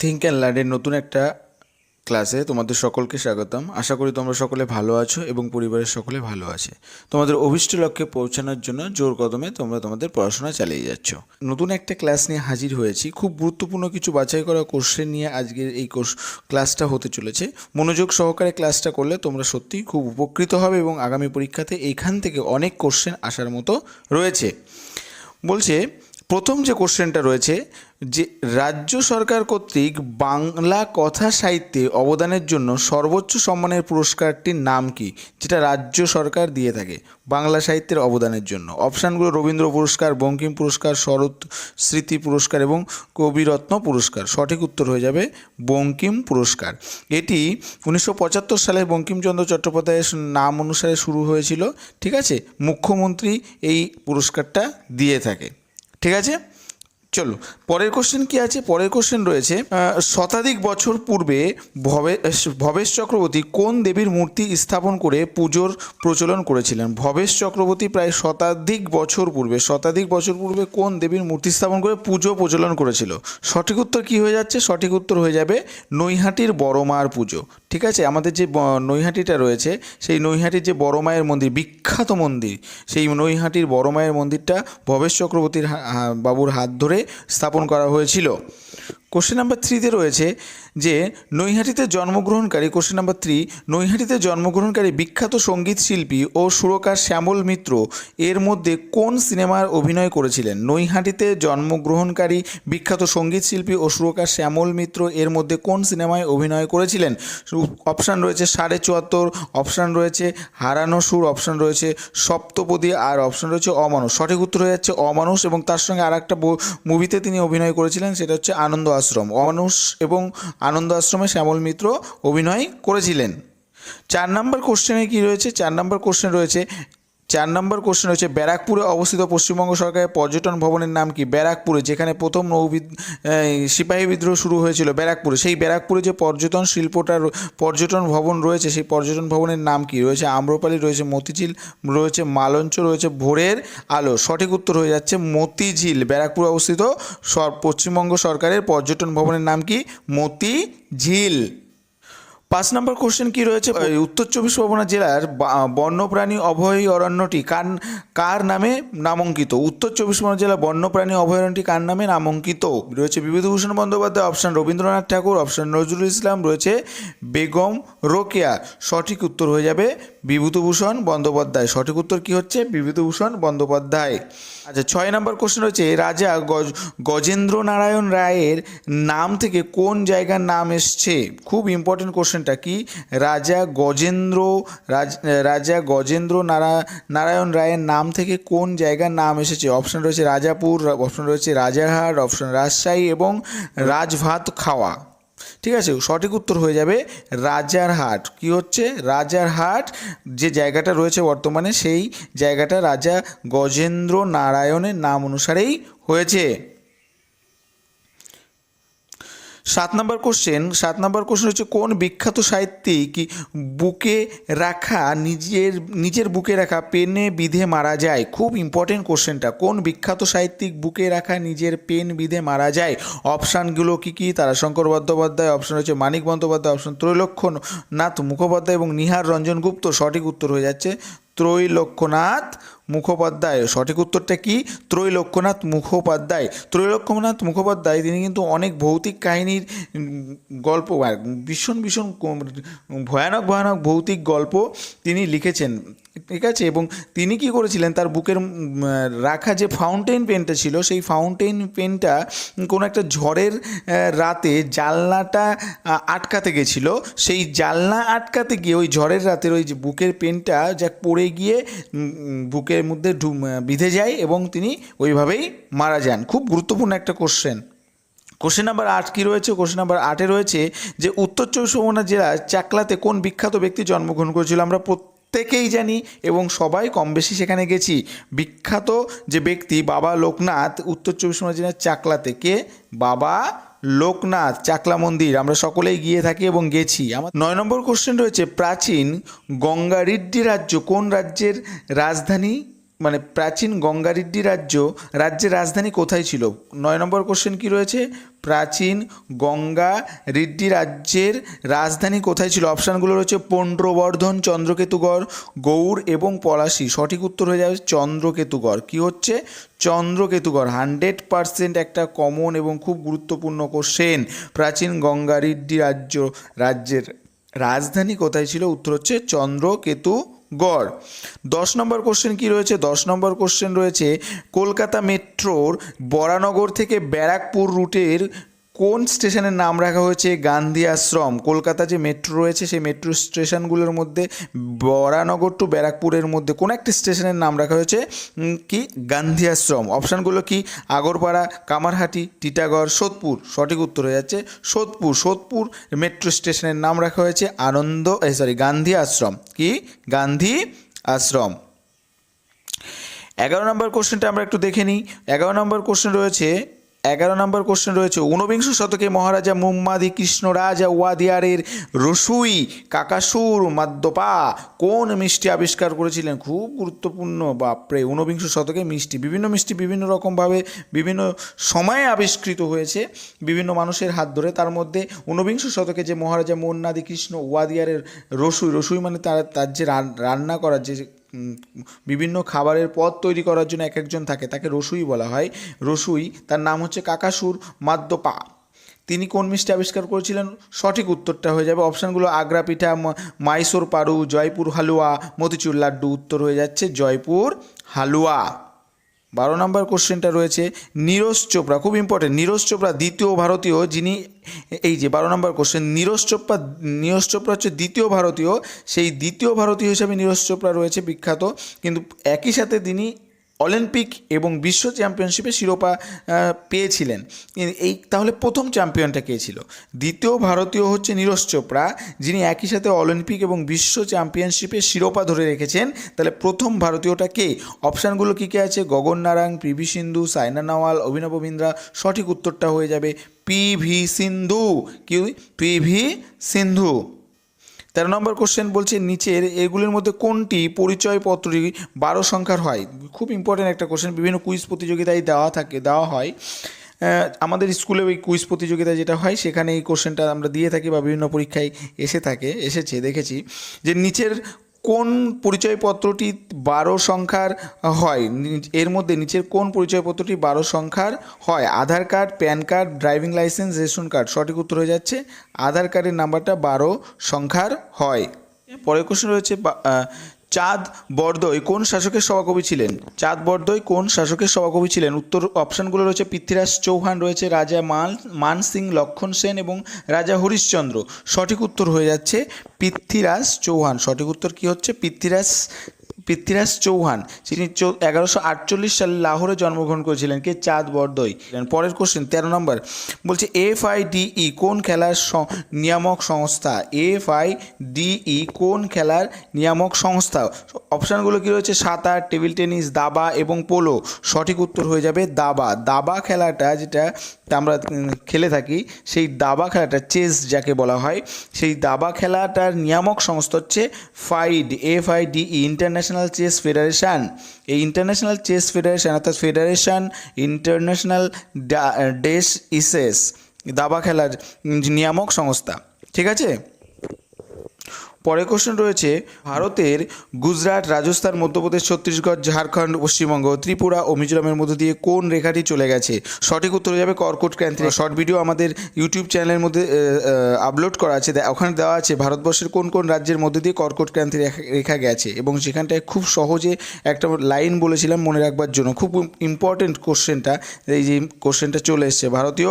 Think and লার্নের নতুন একটা ক্লাসে তোমাদের সকলকে স্বাগতম। আশা করি তোমরা সকলে ভালো আছো এবং পরিবারের সকলে ভালো আছে। তোমাদের অভিষ্ট লক্ষ্যে পৌঁছানোর জন্য জোর কদমে তোমরা তোমাদের পড়াশোনা চালিয়ে যাচ্ছ। নতুন একটা ক্লাস নিয়ে হাজির হয়েছি। খুব গুরুত্বপূর্ণ কিছু বাছাই করা কোর্সের নিয়ে আজকের এই কোর্স ক্লাসটা হতে চলেছে। মনোযোগ সহকারে ক্লাসটা করলে তোমরা সত্যিই খুব উপকৃত হবে এবং আগামী পরীক্ষাতে এইখান থেকে অনেক কোশ্চেন আসার মতো রয়েছে। বলছে প্রথম যে কোশ্চেনটা রয়েছে যে রাজ্য সরকার কর্তৃক বাংলা কথা সাহিত্যে অবদানের জন্য সর্বোচ্চ সম্মানের পুরস্কারটির নাম কি? যেটা রাজ্য সরকার দিয়ে থাকে, বাংলা সাহিত্যের অবদানের জন্য। অপশানগুলো রবীন্দ্র পুরস্কার, বঙ্কিম পুরস্কার, শরৎ স্মৃতি পুরস্কার এবং কবিরত্ন পুরস্কার। সঠিক উত্তর হয়ে যাবে বঙ্কিম পুরস্কার। এটি উনিশশো পঁচাত্তর সালে বঙ্কিমচন্দ্র চট্টোপাধ্যায়ের নাম অনুসারে শুরু হয়েছিল, ঠিক আছে? মুখ্যমন্ত্রী এই পুরস্কারটা দিয়ে থাকে। ঠিক আছে? চলো, পরের কোশ্চেন কি আছে? পরের কোশ্চেন রয়েছে শতাধিক বছর পূর্বে ভবে, ভবেশ চক্রবর্তী কোন দেবীর মূর্তি স্থাপন করে পুজোর প্রচলন করেছিলেন? ভবেশ চক্রবর্তী প্রায় শতাধিক বছর পূর্বে, শতাধিক বছর পূর্বে কোন দেবীর মূর্তি স্থাপন করে পুজো প্রচলন করেছিল? সঠিক উত্তর কি হয়ে যাচ্ছে? সঠিক উত্তর হয়ে যাবে নৈহাটির বড়মার পুজো। ঠিক আছে? আমাদের যে নৈহাটিটা রয়েছে, সেই নৈহাটির যে বড় মায়ের মন্দির, বিখ্যাত মন্দির, সেই নৈহাটির বড় মায়ের মন্দিরটা ভবেশ চক্রবর্তীর বাবুর হাত ধরে স্থাপন করা হয়েছিল। কোশ্চেন নাম্বার থ্রিতে রয়েছে যে, নৈহাটিতে জন্মগ্রহণকারী কোশ্চেন নাম্বার থ্রি নৈহাটিতে জন্মগ্রহণকারী বিখ্যাত সংগীত শিল্পী ও সুরকার শ্যামল মিত্র এর মধ্যে কোন সিনেমার অভিনয় করেছিলেন? নৈহাটিতে জন্মগ্রহণকারী বিখ্যাত সংগীত শিল্পী ও সুরকার শ্যামল মিত্র এর মধ্যে কোন সিনেমায় অভিনয় করেছিলেন? অপশান রয়েছে সাড়ে চুয়াত্তর অপশান রয়েছে হারানো সুর অপশান রয়েছে সপ্তপদী আর অপশান রয়েছে অমানুষ। সঠিক উত্তর হয়ে যাচ্ছে অমানুষ এবং তার সঙ্গে আর একটা মুভিতে তিনি অভিনয় করেছিলেন, সেটা হচ্ছে আনন্দ আশ্রম অমানুষ এবং আনন্দ আশ্রমে শ্যামল মিত্র অভিনয় করেছিলেন। চার নম্বর কোশ্চেনে কি রয়েছে? চার নম্বর কোশ্চেন রয়েছে চার নম্বর কোশ্চেন রয়েছে ব্যারাকপুরে অবস্থিত পশ্চিমবঙ্গ সরকারের পর্যটন ভবনের নাম কি? ব্যারাকপুরে, যেখানে প্রথম নৌবিদ সিপাহী বিদ্রোহ শুরু হয়েছিল ব্যারাকপুরে। সেই ব্যারাকপুরে যে পর্যটন শিল্পটা পর্যটন ভবন রয়েছে, সেই পর্যটন ভবনের নাম কি? রয়েছে আম্রপালি, রয়েছে মতিঝিল, রয়েছে মালঞ্চ, রয়েছে ভোরের আলো। সঠিক উত্তর হয়ে যাচ্ছে মতিঝিল। ব্যারাকপুরে অবস্থিত পশ্চিমবঙ্গ সরকারের পর্যটন ভবনের নাম কি? মতিঝিল। পাঁচ নম্বর কোশ্চেন কি রয়েছে? উত্তর চব্বিশ পরগনা জেলার বন্যপ্রাণী অভয়ারণ্যটি কার কার নামে নামাঙ্কিত? উত্তর চব্বিশ পরগনা জেলার বন্যপ্রাণী অভয়ারণ্যটি কার নামে নামাঙ্কিত? রয়েছে বিভূতিভূষণ বন্দ্যোপাধ্যায় অপশন রবীন্দ্রনাথ ঠাকুর অপশন নজরুল ইসলাম, রয়েছে বেগম রোকেয়া। সঠিক উত্তর হয়ে যাবে বিভূতিভূষণ বন্দ্যোপাধ্যায়। সঠিক উত্তর কি হচ্ছে? বিভূতিভূষণ বন্দ্যোপাধ্যায়। আচ্ছা ছয় নম্বর কোশ্চেন রয়েছে রাজা গজ গজেন্দ্র নারায়ণ রায়ের নাম থেকে কোন জায়গার নাম এসছে? খুব ইম্পর্টেন্ট কোশ্চেনটা কি? রাজা গজেন্দ্র, রাজ গজেন্দ্র নারা নারায়ণ রায়ের নাম থেকে কোন জায়গার নাম এসেছে? অপশন রয়েছে রাজাপুর অপশন রয়েছে রাজারহাট অপশন রাজশাহী এবং রাজভাত খাওয়া ঠিক আছে? সঠিক উত্তর হয়ে যাবে রাজারহাট। কি হচ্ছে? রাজারহাট যে জায়গাটা রয়েছে বর্তমানে, সেই জায়গাটা রাজা গজেন্দ্র নারায়ণের নাম অনুসারেই হয়েছে। সাত নম্বর কোশ্চেন সাত নম্বর কোশ্চেন হচ্ছে কোন বিখ্যাত সাহিত্যিক বুকে রাখা নিজের নিজের বুকে রাখা পেনে বিধে মারা যায়? খুব ইম্পর্টেন্ট কোশ্চেনটা কোন বিখ্যাত সাহিত্যিক বুকে রাখা নিজের পেন বিধে মারা যায়? অপশানগুলো কী কী? তারাশঙ্কর বন্দ্যোপাধ্যায় অপশান হচ্ছে মানিক বন্দ্যোপাধ্যায় অপশান ত্রৈলক্ষ্যনাথ মুখোপাধ্যায় এবং নিহার রঞ্জন গুপ্ত। সঠিক উত্তর হয়ে যাচ্ছে ত্রৈলক্ষ্যনাথ মুখোপাধ্যায়। সঠিক উত্তরটা কি? ত্রৈলক্ষ্যনাথ মুখোপাধ্যায়। ত্রৈলক্ষ্যনাথ মুখোপাধ্যায় তিনি কিন্তু অনেক ভৌতিক কাহিনীর গল্প ভীষণ ভীষণ ভয়ানক ভয়ানক ভৌতিক গল্প তিনি লিখেছেন। ঠিক আছে? এবং তিনি কি করেছিলেন? তার বুকের রাখা যে ফাউন্টেন পেনটা ছিল সেই ফাউন্টেন পেনটা কোনো একটা ঝড়ের রাতে আহ, আটকাতে গেছিল। সেই জানলা আটকাতে গিয়ে ওই ঝড়ের রাতের ওই যে বুকের পেনটা যা পড়ে গিয়ে বুকের মধ্যে বিঁধে যায় এবং তিনি ওইভাবেই মারা যান। খুব গুরুত্বপূর্ণ একটা কোশ্চেন কোশ্চেন নাম্বার আট কী রয়েছে? কোশ্চেন নাম্বার আটে রয়েছে যে, উত্তর চব্বিশ পরগনা জেলার চাকলাতে কোন বিখ্যাত ব্যক্তি জন্মগ্রহণ করেছিল? আমরা প্রত্যেকেই জানি এবং সবাই কম বেশি সেখানে গেছি। বিখ্যাত যে ব্যক্তি বাবা লোকনাথ উত্তর চব্বিশ পরগনা জেলার চাকলাতে। কে? বাবা লোকনাথ, চাকলা মন্দির, আমরা সকলেই গিয়ে থাকি এবং গেছি। আমার নয় নম্বর কোশ্চেন রয়েছে, প্রাচীন গঙ্গা রিড্ডি রাজ্য কোন রাজ্যের রাজধানী? মানে প্রাচীন গঙ্গারিড্ডি রাজ্য, রাজ্যের রাজধানী কোথায় ছিল? নয় নম্বর কোশ্চেন কি রয়েছে? প্রাচীন গঙ্গা রিড্ডি রাজ্যের রাজধানী কোথায় ছিল? অপশানগুলো রয়েছে পণ্ড্রবর্ধন, চন্দ্রকেতুগড়, গৌড় এবং পলাশী। সঠিক উত্তর হয়ে যাবে চন্দ্রকেতুগড়। কি হচ্ছে? চন্দ্রকেতুগড়। হান্ড্রেড পারসেন্ট একটা কমন এবং খুব গুরুত্বপূর্ণ কোশ্চেন প্রাচীন গঙ্গা রিড্ডি রাজ্য, রাজ্যের রাজধানী কোথায় ছিল? উত্তর হচ্ছে চন্দ্রকেতু গড়। দশ নম্বর কোশ্চেন কি রয়েছে? দশ নম্বর কোশ্চেন রয়েছে, কলকাতা মেট্রোর বরানগর থেকে ব্যারাকপুর রুটের কোন স্টেশনের নাম রাখা হয়েছে? গান্ধী আশ্রম। কলকাতা যে মেট্রো রয়েছে, সেই মেট্রো স্টেশনগুলোর মধ্যে, বরানগর টু ব্যারাকপুরের মধ্যে কোন একটি স্টেশনের নাম রাখা হয়েছে? কি? গান্ধী আশ্রম। অপশানগুলো কি? আগরপাড়া, কামারহাটি, টিটাগড়, সোদপুর। সঠিক উত্তর হয়ে যাচ্ছে সোদপুর। সোদপুর মেট্রো স্টেশনের নাম রাখা হয়েছে আনন্দ সরি গান্ধী আশ্রম। কি? গান্ধী আশ্রম। এগারো নম্বর কোশ্চেনটা আমরা একটু দেখে নিই। এগারো নম্বর কোশ্চেন রয়েছে এগারো নম্বর কোশ্চেন রয়েছে, ঊনবিংশ শতকে মহারাজা মুম্মাদি কৃষ্ণরাজা ওয়াদিয়ারের রসুই, কাকাসুর, মাদ্যপা কোন মিষ্টি আবিষ্কার করেছিলেন? খুব গুরুত্বপূর্ণ, বাপরে, ঊনবিংশ শতকে মিষ্টি, বিভিন্ন মিষ্টি বিভিন্ন রকমভাবে বিভিন্ন সময়ে আবিষ্কৃত হয়েছে, বিভিন্ন মানুষের হাত ধরে। তার মধ্যে ঊনবিংশ শতকে যে মহারাজা মন্নাদি কৃষ্ণ ওয়াদিয়ারের রসুই রসুই মানে তার তার যে রান- রান্না করার যে বিভিন্ন খাবারের পদ তৈরি করার জন্য এক একজন থাকে, তাকে রসুই বলা হয়। রসুই, তার নাম হচ্ছে কাকাসুর মাদ্যপা। তিনি কোন মিষ্টি আবিষ্কার করেছিলেন? সঠিক উত্তরটা হয়ে যাবে। অপশানগুলো আগ্রা পিঠা মাইসোর পাড়ু জয়পুর হালুয়া, মতিচুর লাড্ডু, উত্তর হয়ে যাচ্ছে জয়পুর হালুয়া। বারো নম্বর কোশ্চেনটা রয়েছে নীরজ চোপড়া, খুব ইম্পর্টেন্ট নীরজ চোপড়া দ্বিতীয় ভারতীয় যিনি, এই যে বারো নম্বর কোশ্চেন, নীরজ চোপড়া নীরজ চোপড়া হচ্ছে দ্বিতীয় ভারতীয়, সেই দ্বিতীয় ভারতীয় হিসাবে নীরজ চোপড়া রয়েছে বিখ্যাত, কিন্তু একই সাথে তিনি অলিম্পিক এবং বিশ্ব চ্যাম্পিয়নশিপে শিরোপা পেয়েছিলেন। এই তাহলে প্রথম চ্যাম্পিয়নটা কে ছিল? দ্বিতীয় ভারতীয় হচ্ছে নীরজ চোপড়া, যিনি একই সাথে অলিম্পিক এবং বিশ্ব চ্যাম্পিয়নশিপে শিরোপা ধরে রেখেছেন। তাহলে প্রথম ভারতীয়টা কে? অপশানগুলো কী কী আছে? গগন নারাং পিভি সিন্ধু, সাইনা নাওয়াল অভিনব বিন্দ্রা সঠিক উত্তরটা হয়ে যাবে পি ভি সিন্ধু। কি? পিভি সিন্ধু। তেরো নম্বর কোশ্চেন বলছে, নিচের এগুলির মধ্যে কোনটি পরিচয়পত্রটি বারো সংখ্যার হয়? খুব ইম্পর্টেন্ট একটা কোশ্চেন বিভিন্ন কুইজ প্রতিযোগিতায় দেওয়া থাকে, দেওয়া হয়। আমাদের স্কুলে ওই কুইজ প্রতিযোগিতা যেটা হয়, সেখানে এই কোশ্চেনটা আমরা দিয়ে থাকি বা বিভিন্ন পরীক্ষায় এসে থাকে, এসেছে, দেখেছি। যে নিচের কোন পরিচয়পত্রটি বারো সংখ্যার হয়? এর মধ্যে নিচের কোন পরিচয়পত্রটি বারো সংখ্যার হয়? Aadhaar card, PAN card, driving licence, ration card. সঠিক উত্তর হয়ে যাচ্ছে, আধার কার্ডের নাম্বারটা বারো সংখ্যার হয়। পরের কোশ্চেন রয়েছে চাঁদ বরদই কোন শাসকের সভাকবি ছিলেন? চাঁদ বরদই কোন শাসকের সভাকবি ছিলেন? উত্তর অপশানগুলো রয়েছে পৃথ্বীরাজ চৌহান, রয়েছে রাজা মান মান সিং লক্ষণ সেন এবং রাজা হরিশ্চন্দ্র। সঠিক উত্তর হয়ে যাচ্ছে পৃথ্বীরাজ চৌহান। সঠিক উত্তর কি হচ্ছে? পৃথ্বীরাজ পৃথ্বীরাজ চৌহান, যিনি এগারোশো আটচল্লিশ সালে লাহোরে জন্মগ্রহণ করেছিলেন, কে চাঁদ বরদই পরের কোশ্চেন তেরো নম্বর। বলছে এফ আই ডিই কোন খেলার নিয়ামক সংস্থা? এফ আই ডিই কোন খেলার নিয়ামক সংস্থা? অপশানগুলো কি রয়েছে? সাঁতার, টেবিল টেনিস, দাবা এবং পোলো। সঠিক উত্তর হয়ে যাবে দাবা। দাবা খেলাটা যেটা আমরা খেলে থাকি, সেই দাবা খেলাটা চেস যাকে বলা হয়, সেই দাবা খেলাটার নিয়ামক সংস্থা হচ্ছে FIDE F I D International Chess Federation এই ইন্টারন্যাশনাল চেস ফেডারেশান অর্থাৎ ফেডারেশান ইন্টারন্যাশনাল ডেস ইসেস দাবা খেলার নিয়ামক সংস্থা। ঠিক আছে? পরের কোশ্চেন রয়েছে, ভারতের গুজরাট, রাজস্থান, মধ্যপ্রদেশ, ছত্তিশগড়, ঝাড়খণ্ড, পশ্চিমবঙ্গ, ত্রিপুরা ও মিজোরামের মধ্যে দিয়ে কোন রেখাটি চলে গেছে? সঠিক উত্তর যাবে কর্কট ক্রান্তি। শর্ট ভিডিও আমাদের ইউটিউব চ্যানেলের মধ্যে আপলোড করা আছে। ওখানে দেওয়া আছে, ভারতবর্ষের কোন কোন রাজ্যের মধ্যে দিয়ে কর্কট ক্রান্তি রেখা রেখা গেছে? এবং সেখানটায় খুব সহজে একটা লাইন বলেছিলাম মনে রাখবার জন্য। খুব ইম্পর্টেন্ট কোশ্চেনটা এই যে কোশ্চেনটা চলে এসছে। ভারতীয়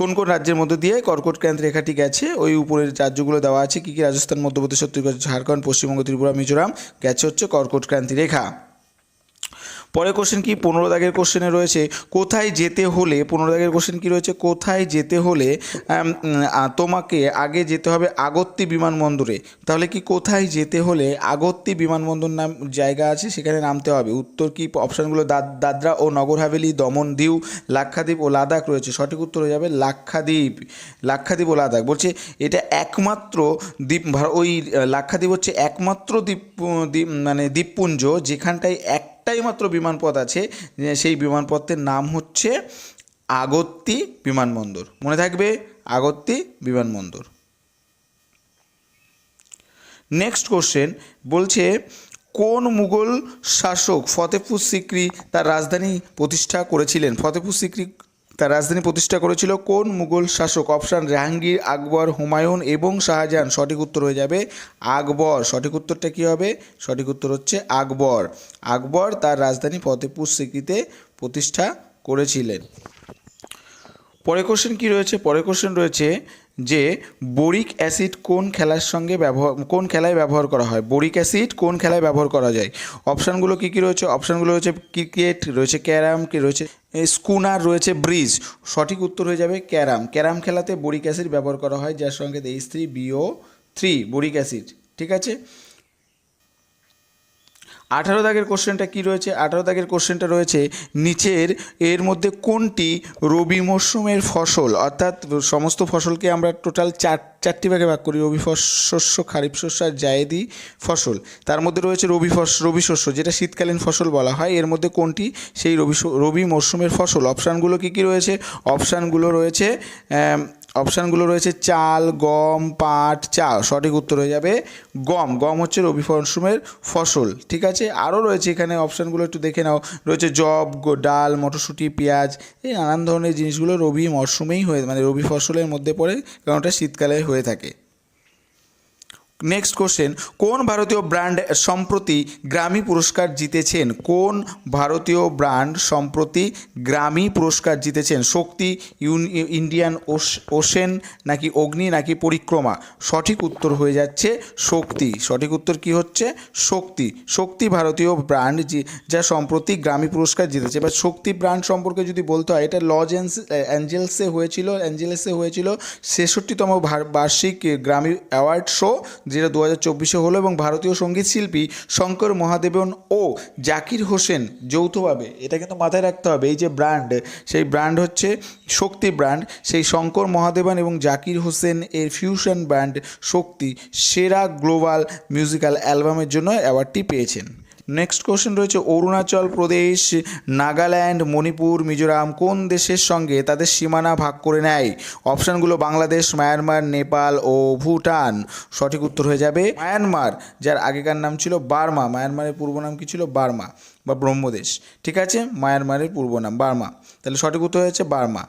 কোন কোন রাজ্যের মধ্যে দিয়ে কর্কট ক্রান্তি রেখাটি গেছে? ওই উপরের রাজ্যগুলো দেওয়া আছে, কী কী? রাজস্থান, মধ্যপ্রদেশ ছত্তিশগড় ঝাড়খণ্ড পশ্চিমবঙ্গ ত্রিপুরা মিজোরাম। গেছে হচ্ছে কর্কট ক্রান্তি রেখা। পরের কোশ্চেন কি? পনেরো দাগের কোশ্চেনে রয়েছে, কোথায় যেতে হলে পনেরো দাগের কোশ্চেন কি রয়েছে? কোথায় যেতে হলে তোমাকে আগে যেতে হবে আগত্তি বিমানবন্দরে। তাহলে কি কোথায় যেতে হলে আগত্তি বিমানবন্দর নাম, জায়গা আছে? সেখানে নামতে হবে। উত্তর কি? অপশানগুলো দাদ- দাদরা ও নগর হাভেলি, দমন দিউ, লাক্ষাদ্বীপ ও লাদাখ রয়েছে। সঠিক উত্তর হয়ে যাবে লাক্ষাদ্বীপ। লাক্ষাদ্বীপ ও লাদাখ। বলছে এটা একমাত্র দ্বীপ ওই, লাক্ষাদ্বীপ হচ্ছে একমাত্র দ্বীপ দ্বীপ মানে দ্বীপপুঞ্জ, যেখানটায় এক একটাই মাত্র বিমানপথ আছে সেই বিমানপথের নাম হচ্ছে আগত্তি বিমানবন্দর। মনে থাকবে আগত্তি বিমানবন্দর। নেক্সট কোশ্চেন বলছে, কোন মুঘল শাসক ফতেপুর সিক্রি তার রাজধানী প্রতিষ্ঠা করেছিলেন? ফতেপুর সিক্রি তার রাজধানী প্রতিষ্ঠা করেছিল কোন মুঘল শাসক? অপশান, জাহাঙ্গীর, আকবর, হুমায়ুন এবং শাহজাহান। সঠিক উত্তর হয়ে যাবে আকবর। সঠিক উত্তরটা কী হবে? সঠিক উত্তর হচ্ছে আকবর। আকবর তার রাজধানী ফতেপুর সিকিতে প্রতিষ্ঠা করেছিলেন। পরে কোশ্চেন কী রয়েছে? পরে কোশ্চেন রয়েছে যে বোরিক অ্যাসিড কোন খেলার সঙ্গে ব্যবহার, কোন খেলায় ব্যবহার করা হয়? বোরিক অ্যাসিড কোন খেলায় ব্যবহার করা যায়? অপশানগুলো কী কী রয়েছে? অপশানগুলো রয়েছে ক্রিকেট, রয়েছে ক্যারাম, কি রয়েছে স্কুনার, রয়েছে ব্রিজ। সঠিক উত্তর হয়ে যাবে ক্যারাম। ক্যারাম খেলাতে বোরিক অ্যাসিড ব্যবহার করা হয়, যার সঙ্গে H three BO, three, boric acid. ঠিক আছে? আঠারো দাগের কোশ্চেনটা কি রয়েছে? আঠারো দাগের কোশ্চেনটা রয়েছে, নিচের, এর মধ্যে কোনটি রবি মরশুমের ফসল? অর্থাৎ সমস্ত ফসলকে আমরা টোটাল চার, চারটি ভাগে ভাগ করি, রবি শস্য, খারিফ শস্য আর জায়েদি ফসল। তার মধ্যে রয়েছে রবি ফস, রবি শস্য, যেটা শীতকালীন ফসল বলা হয়। এর মধ্যে কোনটি? সেই রবি রবি মরশুমের ফসল। অপশানগুলো কী কী রয়েছে? অপশানগুলো রয়েছে অপশানগুলো রয়েছে চাল, গম, পাট চা সঠিক উত্তর হয়ে যাবে গম। গম হচ্ছে রবি মরশুমের ফসল, ঠিক আছে? আরও রয়েছে এখানে অপশানগুলো, একটু দেখে নাও। রয়েছে জব ডাল, মটরশুঁটি, পেঁয়াজ, এই নানান ধরনের জিনিসগুলো রবি মরশুমেই হয়ে মানে রবি ফসলের মধ্যে পড়ে, কারণ ওটা শীতকালে হয়ে থাকে। নেক্সট কোশ্চেন কোন ভারতীয় ব্র্যান্ড সম্প্রতি গ্রামী পুরস্কার জিতেছেন? কোন ভারতীয় ব্র্যান্ড সম্প্রতি গ্রামী পুরস্কার জিতেছেন? শক্তি ইন্ডিয়ান ওশ- ওশেন নাকি অগ্নি নাকি পরিক্রমা? সঠিক উত্তর হয়ে যাচ্ছে শক্তি। সঠিক উত্তর কি হচ্ছে? শক্তি। শক্তি ভারতীয় ব্র্যান্ড যে- সম্প্রতি গ্রামী পুরস্কার জিতেছে। এবার শক্তি ব্র্যান্ড সম্পর্কে যদি বলতে হয়, এটা লজ অ্যাঞ্জেলসে হয়েছিল অ্যাঞ্জেলেসে হয়েছিল ছেষট্টিতম বার্ষিক গ্রামী অ্যাওয়ার্ড শো যেটা দু হাজার চব্বিশে হলো এবং ভারতীয় সংগীত শিল্পী শঙ্কর মহাদেবন ও জাকির হোসেন যৌথভাবে। এটা কিন্তু মাথায় রাখতে হবে, এই যে ব্র্যান্ড, সেই ব্র্যান্ড হচ্ছে শক্তি ব্র্যান্ড, সেই শঙ্কর মহাদেবন এবং জাকির হোসেন এর ফিউশন ব্র্যান্ড শক্তি সেরা গ্লোবাল মিউজিক্যাল অ্যালবামের জন্য অ্যাওয়ার্ডটি পেয়েছেন। নেক্সট কোশ্চেন রয়েছে, অরুণাচল প্রদেশ, নাগাল্যান্ড, মণিপুর, মিজোরাম, কোন দেশের সঙ্গে তাদের সীমানা ভাগ করে নেয়? অপশানগুলো বাংলাদেশ, মায়ানমার, নেপাল ও ভুটান। সঠিক উত্তর হয়ে যাবে মায়ানমার, যার আগেকার নাম ছিল বার্মা। মায়ানমারের পূর্ব নাম কি ছিল? বার্মা। বা ব্রহ্মদেশ। ঠিক আছে? মায়ানমারের পূর্ব নাম, বার্মা। তাহলে সঠিক উত্তর হয়েছে বার্মা।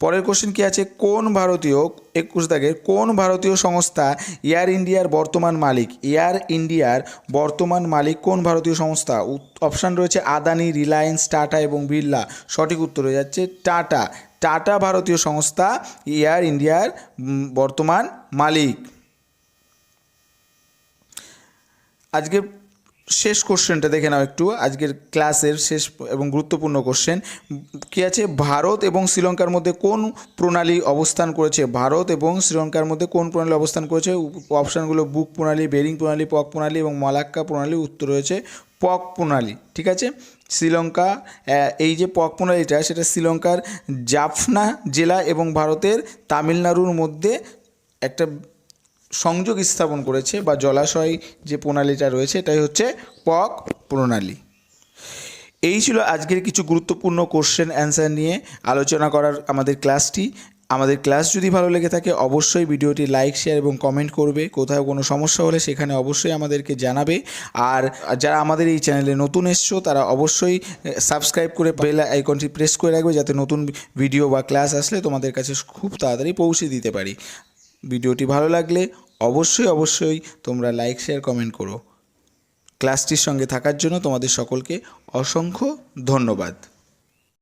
পরের কোশ্চেন কি আছে? কোন ভারতীয়, একুশ দাগের, কোন ভারতীয় সংস্থা এয়ার ইন্ডিয়ার বর্তমান মালিক? এয়ার ইন্ডিয়ার বর্তমান মালিক কোন ভারতীয় সংস্থা? অপশান রয়েছে আদানি রিলায়েন্স টাটা এবং বিড়লা সঠিক উত্তর হয়ে যাচ্ছে টাটা টাটা ভারতীয় সংস্থা এয়ার ইন্ডিয়ার বর্তমান মালিক। আজকে শেষ কোশ্চেনটা দেখে নাও একটু। আজকের ক্লাসের শেষ এবং গুরুত্বপূর্ণ কোশ্চেন। কি আছে? ভারত এবং শ্রীলঙ্কার মধ্যে কোন প্রণালী অবস্থান করেছে? ভারত এবং শ্রীলঙ্কার মধ্যে কোন প্রণালী অবস্থান করেছে? অপশানগুলো বুক প্রণালী, বেরিং প্রণালী, পক প্রণালী এবং মালাক্কা প্রণালী উত্তর রয়েছে পক প্রণালী, ঠিক আছে? শ্রীলঙ্কা এই যে পক প্রণালীটা, সেটা শ্রীলঙ্কার জাফনা জেলা এবং ভারতের তামিলনাড়ুর মধ্যে একটা সংযোগ স্থাপন করেছে বা জলাশয় যে প্রণালীটা রয়েছে, এটাই হচ্ছে পক প্রণালী। এই ছিল আজকের কিছু গুরুত্বপূর্ণ কোশ্চেন অ্যান্সার নিয়ে আলোচনা করার আমাদের ক্লাসটি আমাদের ক্লাস যদি ভালো লেগে থাকে, অবশ্যই ভিডিওটি লাইক শেয়ার এবং কমেন্ট করবে। কোথাও কোনো সমস্যা হলে সেখানে অবশ্যই আমাদেরকে জানাবে। আর যারা আমাদের এই চ্যানেলে নতুন এসছো, তারা অবশ্যই সাবস্ক্রাইব করে বেল আইকনটি প্রেস করে রাখবে, যাতে নতুন ভিডিও বা ক্লাস আসলে তোমাদের কাছে খুব তাড়াতাড়ি পৌঁছে দিতে পারি। ভিডিওটি ভালো লাগলে অবশ্যই অবশ্যই তোমরা লাইক শেয়ার কমেন্ট করো। ক্লাসটির সঙ্গে থাকার জন্য তোমাদের সকলকে অসংখ্য ধন্যবাদ।